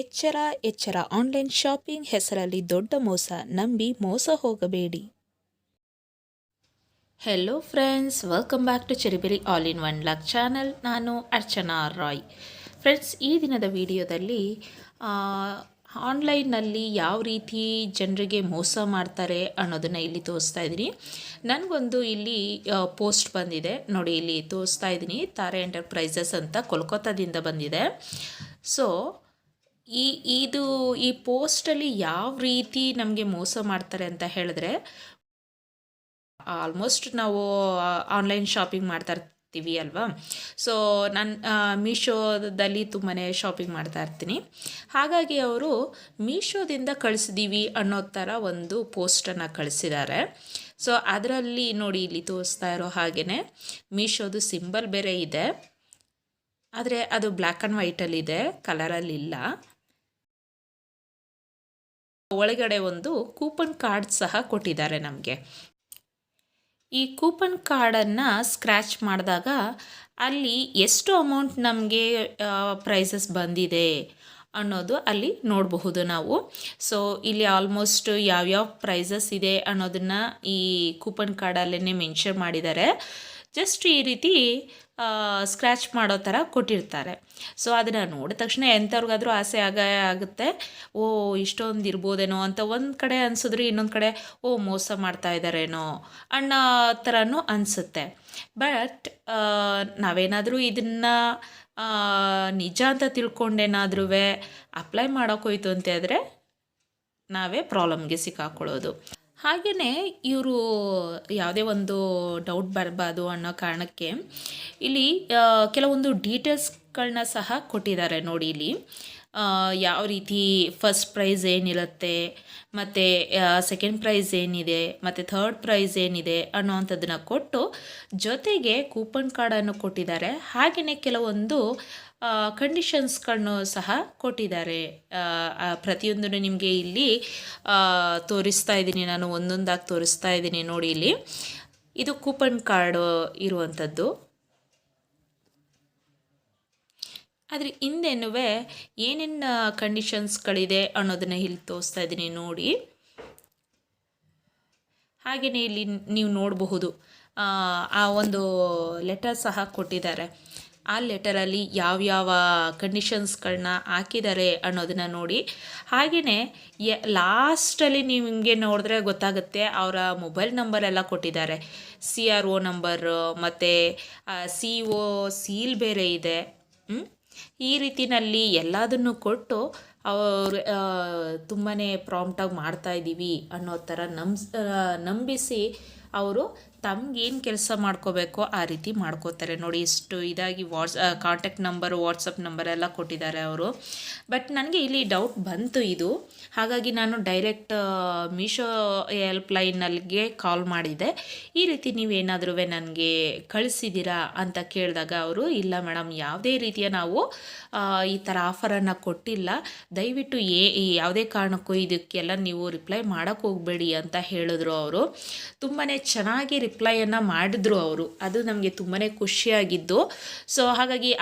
ಎಚ್ಚರ ಎಚ್ಚರ online shopping ಹೆಸರಲ್ಲಿ ದೊಡ್ಡ ಮೋಸ, ನಂಬಿ ಮೋಸ ಹೋಗಬೇಡಿ. Hello friends welcome back to CherryBerry all in one luck channel ನಾನು ಅರ್ಚನಾ ರಾಯ್ ಫ್ರೆಂಡ್ಸ್ ಈ ದಿನದ ವಿಡಿಯೋದಲ್ಲಿ ಆನ್ಲೈನ್ನಲ್ಲಿ ಯಾವ ರೀತಿ ಜನರಿಗೆ ಮೋಸ ಮಾಡ್ತಾರೆ ಅನ್ನೋದನ್ನು ಇಲ್ಲಿ ತೋರಿಸ್ತಾ ಇದ್ದೀನಿ. ನನಗೊಂದು ಇಲ್ಲಿ ಪೋಸ್ಟ್ ಬಂದಿದೆ. ನೋಡಿ, ಇಲ್ಲಿ ತೋರಿಸ್ತಾ ಇದ್ದೀನಿ. ತಾರೆ ಎಂಟರ್ಪ್ರೈಸಸ್ ಅಂತ ಕೋಲ್ಕತ್ತಾದಿಂದ ಬಂದಿದೆ. ಸೊ ಈ, ಇದು ಈ ಪೋಸ್ಟಲ್ಲಿ ಯಾವ ರೀತಿ ನಮಗೆ ಮೋಸ ಮಾಡ್ತಾರೆ ಅಂತ ಹೇಳಿದ್ರೆ, ಆಲ್ಮೋಸ್ಟ್ ನಾವು ಆನ್ಲೈನ್ ಶಾಪಿಂಗ್ ಮಾಡ್ತಾ ಇರ್ತೀವಿ ಅಲ್ವಾ? ಸೊ, ನಾನು ಮೀಶೋದಲ್ಲಿ ತುಂಬಾ ಶಾಪಿಂಗ್ ಮಾಡ್ತಾ ಇರ್ತೀನಿ. ಹಾಗಾಗಿ ಅವರು ಮೀಶೋದಿಂದ ಕಳಿಸಿದ್ದೀವಿ ಅನ್ನೋ ಥರ ಒಂದು ಪೋಸ್ಟನ್ನು ಕಳಿಸಿದ್ದಾರೆ. ಸೊ, ಅದರಲ್ಲಿ ನೋಡಿ ಇಲ್ಲಿ ತೋರಿಸ್ತಾ ಇರೋ ಹಾಗೆಯೇ ಮೀಶೋದು ಸಿಂಬಲ್ ಬೇರೆ ಇದೆ. ಆದರೆ ಅದು ಬ್ಲ್ಯಾಕ್ ಆ್ಯಂಡ್ ವೈಟಲ್ಲಿದೆ, ಕಲರಲ್ಲಿಲ್ಲ. ಒಳಗಡೆ ಒಂದು ಕೂಪನ್ ಕಾರ್ಡ್ ಸಹ ಕೊಟ್ಟಿದ್ದಾರೆ ನಮಗೆ. ಈ ಕೂಪನ್ ಕಾರ್ಡನ್ನು ಸ್ಕ್ರ್ಯಾಚ್ ಮಾಡಿದಾಗ ಅಲ್ಲಿ ಎಷ್ಟು ಅಮೌಂಟ್ ನಮಗೆ ಪ್ರೈಸಸ್ ಬಂದಿದೆ ಅನ್ನೋದು ಅಲ್ಲಿ ನೋಡಬಹುದು ನಾವು. ಸೊ ಇಲ್ಲಿ ಆಲ್ಮೋಸ್ಟ್ ಯಾವ್ಯಾವ ಪ್ರೈಸಸ್ ಇದೆ ಅನ್ನೋದನ್ನು ಈ ಕೂಪನ್ ಕಾರ್ಡಲ್ಲೇ ಮೆನ್ಷನ್ ಮಾಡಿದ್ದಾರೆ. ಜಸ್ಟ್ ಈ ರೀತಿ ಸ್ಕ್ರ್ಯಾಚ್ ಮಾಡೋ ಥರ ಕೊಟ್ಟಿರ್ತಾರೆ. ಸೊ ಅದನ್ನು ನೋಡಿದ ತಕ್ಷಣ ಎಂಥವ್ರಿಗಾದ್ರೂ ಆಸೆ ಆಗ ಆಗುತ್ತೆ. ಓ, ಇಷ್ಟೊಂದು ಇರ್ಬೋದೇನೋ ಅಂತ ಒಂದು ಕಡೆ ಅನಿಸಿದ್ರೆ ಇನ್ನೊಂದು ಕಡೆ, ಓ, ಮೋಸ ಮಾಡ್ತಾ ಇದ್ದಾರೇನೋ ಅನ್ನೋ ಥರನೂ ಅನಿಸುತ್ತೆ. ಬಟ್ ನಾವೇನಾದರೂ ಇದನ್ನು ನಿಜ ಅಂತ ತಿಳ್ಕೊಂಡೇನಾದ್ರೂ ಅಪ್ಲೈ ಮಾಡೋಕ್ಕೋಯ್ತು ಅಂತ ಆದರೆ ನಾವೇ ಪ್ರಾಬ್ಲಮ್ಗೆ ಸಿಕ್ಕಾಕೊಳ್ಳೋದು. ಹಾಗೆಯೇ ಇವರು ಯಾವುದೇ ಒಂದು ಡೌಟ್ ಬರಬಾರ್ದು ಅನ್ನೋ ಕಾರಣಕ್ಕೆ ಇಲ್ಲಿ ಕೆಲವೊಂದು ಡೀಟೇಲ್ಸ್ಗಳನ್ನ ಸಹ ಕೊಟ್ಟಿದ್ದಾರೆ ನೋಡಿ ಇಲ್ಲಿ. ಯಾವ ರೀತಿ ಫಸ್ಟ್ ಪ್ರೈಸ್ ಏನಿರುತ್ತೆ, ಮತ್ತು ಸೆಕೆಂಡ್ ಪ್ರೈಸ್ ಏನಿದೆ, ಮತ್ತು ಥರ್ಡ್ ಪ್ರೈಸ್ ಏನಿದೆ ಅನ್ನೋವಂಥದ್ದನ್ನು ಕೊಟ್ಟು ಜೊತೆಗೆ ಕೂಪನ್ ಕಾರ್ಡನ್ನು ಕೊಟ್ಟಿದ್ದಾರೆ. ಹಾಗೆಯೇ ಕೆಲವೊಂದು ಕಂಡೀಷನ್ಸ್ಗಳನ್ನು ಸಹ ಕೊಟ್ಟಿದ್ದಾರೆ. ಪ್ರತಿಯೊಂದನ್ನು ನಿಮಗೆ ಇಲ್ಲಿ ತೋರಿಸ್ತಾ ಇದ್ದೀನಿ. ನಾನು ಒಂದೊಂದಾಗಿ ತೋರಿಸ್ತಾ ಇದ್ದೀನಿ ನೋಡಿ ಇಲ್ಲಿ. ಇದು ಕೂಪನ್ ಕಾರ್ಡು ಇರುವಂಥದ್ದು. ಆದರೆ ಹಿಂದೆನೂ ಏನೇನು ಕಂಡೀಷನ್ಸ್ಗಳಿದೆ ಅನ್ನೋದನ್ನು ಇಲ್ಲಿ ತೋರಿಸ್ತಾ ಇದ್ದೀನಿ ನೋಡಿ. ಹಾಗೆಯೇ ಇಲ್ಲಿ ನೀವು ನೋಡಬಹುದು, ಆ ಒಂದು ಲೆಟರ್ ಸಹ ಕೊಟ್ಟಿದ್ದಾರೆ. ಆ ಲೆಟರಲ್ಲಿ ಯಾವ್ಯಾವ ಕಂಡೀಷನ್ಸ್ಗಳನ್ನ ಹಾಕಿದ್ದಾರೆ ಅನ್ನೋದನ್ನು ನೋಡಿ. ಹಾಗೆಯೇ ಎ ಲಾಸ್ಟಲ್ಲಿ ನಿಮಗೆ ನೋಡಿದ್ರೆ ಗೊತ್ತಾಗುತ್ತೆ, ಅವರ ಮೊಬೈಲ್ ನಂಬರ್ ಎಲ್ಲ ಕೊಟ್ಟಿದ್ದಾರೆ. ಸಿ ಆರ್ ಒ ನಂಬರು ಮತ್ತು ಸಿ ಒ ಸೀಲ್ ಬೇರೆ ಇದೆ. ಈ ರೀತಿಯಲ್ಲಿ ಎಲ್ಲದನ್ನು ಕೊಟ್ಟು ಅವರು ತುಂಬಾ ಪ್ರಾಂಪ್ಟಾಗಿ ಮಾಡ್ತಾಯಿದ್ದೀವಿ ಅನ್ನೋ ಥರ ನಂಬ್ಸ್ ನಂಬಿಸಿ ಅವರು ತಮ್ಗೇನು ಕೆಲಸ ಮಾಡ್ಕೋಬೇಕೋ ಆ ರೀತಿ ಮಾಡ್ಕೋತಾರೆ. ನೋಡಿ, ಇಷ್ಟು ಇದಾಗಿ what's contact number WhatsApp number ಎಲ್ಲ ಕೊಟ್ಟಿದ್ದಾರೆ ಅವರು. ಬಟ್ ನನಗೆ ಇಲ್ಲಿ ಡೌಟ್ ಬಂತು ಇದು. ಹಾಗಾಗಿ ನಾನು ಡೈರೆಕ್ಟ್ ಮೀಶೋ ಹೆಲ್ಪ್ ಲೈನಲ್ಲಿಗೆ ಕಾಲ್ ಮಾಡಿದೆ. ಈ ರೀತಿ ನೀವೇನಾದರೂ ನನಗೆ ಕಳಿಸಿದ್ದೀರಾ ಅಂತ ಕೇಳಿದಾಗ ಅವರು, ಇಲ್ಲ ಮೇಡಮ್ ಯಾವುದೇ ರೀತಿಯ ನಾವು ಈ ಥರ ಆಫರನ್ನು ಕೊಟ್ಟಿಲ್ಲ. ದಯವಿಟ್ಟು ಏ ಯಾವುದೇ ಕಾರಣಕ್ಕೂ ಇದಕ್ಕೆಲ್ಲ ನೀವು ರಿಪ್ಲೈ ಮಾಡೋಕ್ಕೆ ಹೋಗಬೇಡಿ ಅಂತ ಹೇಳಿದ್ರು ಅವರು. ತುಂಬಾ ಚೆನ್ನಾಗಿ ರಿಪ್ಲೈಯನ್ನು ಮಾಡಿದ್ರು ಅವರು. ಅದು ನಮಗೆ ತುಂಬಾ ಖುಷಿಯಾಗಿದ್ದು. ಸೊ ಹಾಗಾಗಿ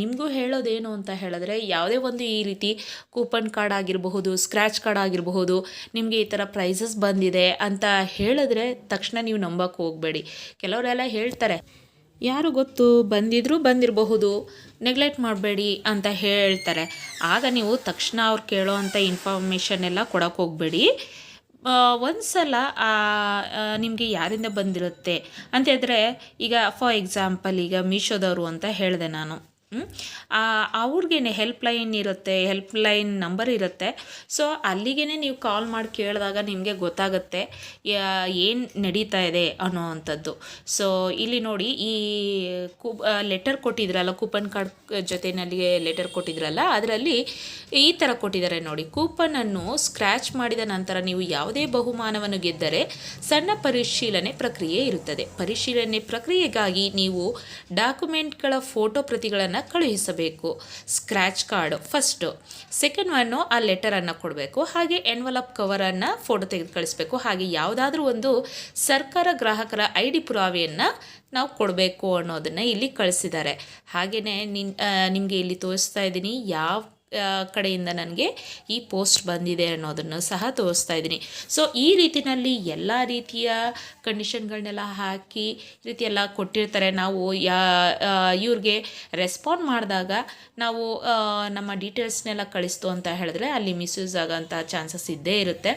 ನಿಮಗೂ ಹೇಳೋದೇನು ಅಂತ ಹೇಳಿದ್ರೆ, ಯಾವುದೇ ಒಂದು ಈ ರೀತಿ ಕೂಪನ್ ಕಾರ್ಡ್ ಆಗಿರಬಹುದು ಸ್ಕ್ರ್ಯಾಚ್ ಕಾರ್ಡ್ ಆಗಿರಬಹುದು, ನಿಮಗೆ ಈ ಥರ ಪ್ರೈಸಸ್ ಬಂದಿದೆ ಅಂತ ಹೇಳಿದ್ರೆ ತಕ್ಷಣ ನೀವು ನಂಬಕ್ಕೆ ಹೋಗಬೇಡಿ. ಕೆಲವರೆಲ್ಲ ಹೇಳ್ತಾರೆ, ಯಾರು ಗೊತ್ತು? ಬಂದಿದ್ರೂ ಬಂದಿರಬಹುದು. ನೆಗ್ಲೆಕ್ಟ್ ಮಾಡಬೇಡಿ ಅಂತ ಹೇಳ್ತಾರೆ. ಆಗ ನೀವು ತಕ್ಷಣ ಅವ್ರು ಕೇಳೋ ಅಂಥ ಇನ್ಫಾರ್ಮೇಷನ್ ಎಲ್ಲ ಕೊಡೋಕೆ ಹೋಗಬೇಡಿ. ಒಂದು ಸಲ ನಿಮಗೆ ಯಾರಿಂದ ಬಂದಿರುತ್ತೆ? ಅಂತ ಹೇಳಿದ್ರೆ, ಈಗ ಫಾರ್ ಎಕ್ಸಾಂಪಲ್ ಈಗ ಮೀಶೋದವರು ಅಂತ ಹೇಳಿದೆ ನಾನು. ಅವ್ರಿಗೇ ಹೆಲ್ಪ್ ಲೈನ್ ಇರುತ್ತೆ ಹೆಲ್ಪ್ ಲೈನ್ ನಂಬರ್ ಇರುತ್ತೆ. ಸೊ ಅಲ್ಲಿಗೇ ನೀವು ಕಾಲ್ ಮಾಡಿ ಕೇಳಿದಾಗ ನಿಮಗೆ ಗೊತ್ತಾಗುತ್ತೆ ಏನು ನಡೀತಾ ಇದೆ ಅನ್ನೋ ಅಂಥದ್ದು. ಸೊ ಇಲ್ಲಿ ನೋಡಿ, ಈ ಕು ಲೆಟರ್ ಕೊಟ್ಟಿದ್ರಲ್ಲ ಕೂಪನ್ ಕಾರ್ಡ್ ಜೊತೆಯಲ್ಲಿ ಲೆಟರ್ ಕೊಟ್ಟಿದ್ರಲ್ಲ, ಅದರಲ್ಲಿ ಈ ಥರ ಕೊಟ್ಟಿದ್ದಾರೆ ನೋಡಿ. ಕೂಪನನ್ನು ಸ್ಕ್ರ್ಯಾಚ್ ಮಾಡಿದ ನಂತರ ನೀವು ಯಾವುದೇ ಬಹುಮಾನವನ್ನು ಗೆದ್ದರೆ ಸಣ್ಣ ಪರಿಶೀಲನೆ ಪ್ರಕ್ರಿಯೆ ಇರುತ್ತದೆ. ಪರಿಶೀಲನೆ ಪ್ರಕ್ರಿಯೆಗಾಗಿ ನೀವು ಡಾಕ್ಯುಮೆಂಟ್ಗಳ ಫೋಟೋ ಪ್ರತಿಗಳನ್ನು ಕಳುಹಿಸಬೇಕು scratch card first second one ಆ ಲೆಟರನ್ನು ಕೊಡಬೇಕು. ಹಾಗೆ ಎನ್ವಲಪ್ ಕವರನ್ನು ಫೋಟೋ ತೆಗೆದು ಕಳಿಸ್ಬೇಕು. ಹಾಗೆ ಯಾವುದಾದ್ರೂ ಒಂದು ಸರ್ಕಾರ ಗ್ರಾಹಕರ ಐ ಡಿ ಪುರಾವೆಯನ್ನು ನಾವು ಕೊಡಬೇಕು ಅನ್ನೋದನ್ನು ಇಲ್ಲಿ ಕಳಿಸಿದ್ದಾರೆ. ಹಾಗೆಯೇ ನಿನ್ ನಿಮಗೆ ಇಲ್ಲಿ ತೋರಿಸ್ತಾ ಇದ್ದೀನಿ, ಯಾವ ಕಡೆಯಿಂದ ನನಗೆ ಈ ಪೋಸ್ಟ್ ಬಂದಿದೆ ಅನ್ನೋದನ್ನು ಸಹ ತೋರಿಸ್ತಾ ಇದ್ದೀನಿ. ಸೊ ಈ ರೀತಿಯಲ್ಲಿ ಎಲ್ಲ ರೀತಿಯ ಕಂಡೀಷನ್ಗಳನ್ನೆಲ್ಲ ಹಾಕಿ ರೀತಿ ಕೊಟ್ಟಿರ್ತಾರೆ. ನಾವು ಯಾ ಇವ್ರಿಗೆ ರೆಸ್ಪಾಂಡ್ ಮಾಡಿದಾಗ ನಾವು ನಮ್ಮ ಡೀಟೇಲ್ಸ್ನೆಲ್ಲ ಕಳಿಸ್ತು ಅಂತ ಹೇಳಿದ್ರೆ ಅಲ್ಲಿ ಮಿಸ್ಯೂಸ್ ಆಗೋಂಥ ಚಾನ್ಸಸ್ ಇದ್ದೇ ಇರುತ್ತೆ.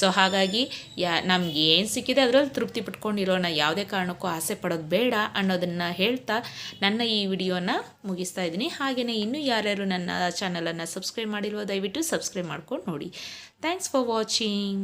ಸೊ ಹಾಗಾಗಿ ಯಾ, ನಮ್ಗೆ ಏನು ಸಿಕ್ಕಿದೆ ಅದರಲ್ಲಿ ತೃಪ್ತಿ ಪಟ್ಕೊಂಡಿರೋಣ ಯಾವುದೇ ಕಾರಣಕ್ಕೂ ಆಸೆ ಪಡೋದು ಬೇಡ ಅನ್ನೋದನ್ನು ಹೇಳ್ತಾ ನನ್ನ ಈ ವಿಡಿಯೋನ ಮುಗಿಸ್ತಾ ಇದ್ದೀನಿ. ಹಾಗೆಯೇ ಇನ್ನೂ ಯಾರ್ಯಾರು ನನ್ನ ಸಬ್ಸ್ಕ್ರೈಬ್ ಮಾಡಿಲ್ವೋ ದಯವಿಟ್ಟು ಸಬ್ಸ್ಕ್ರೈಬ್ ಮಾಡ್ಕೊಂಡು ನೋಡಿ. Thanks for watching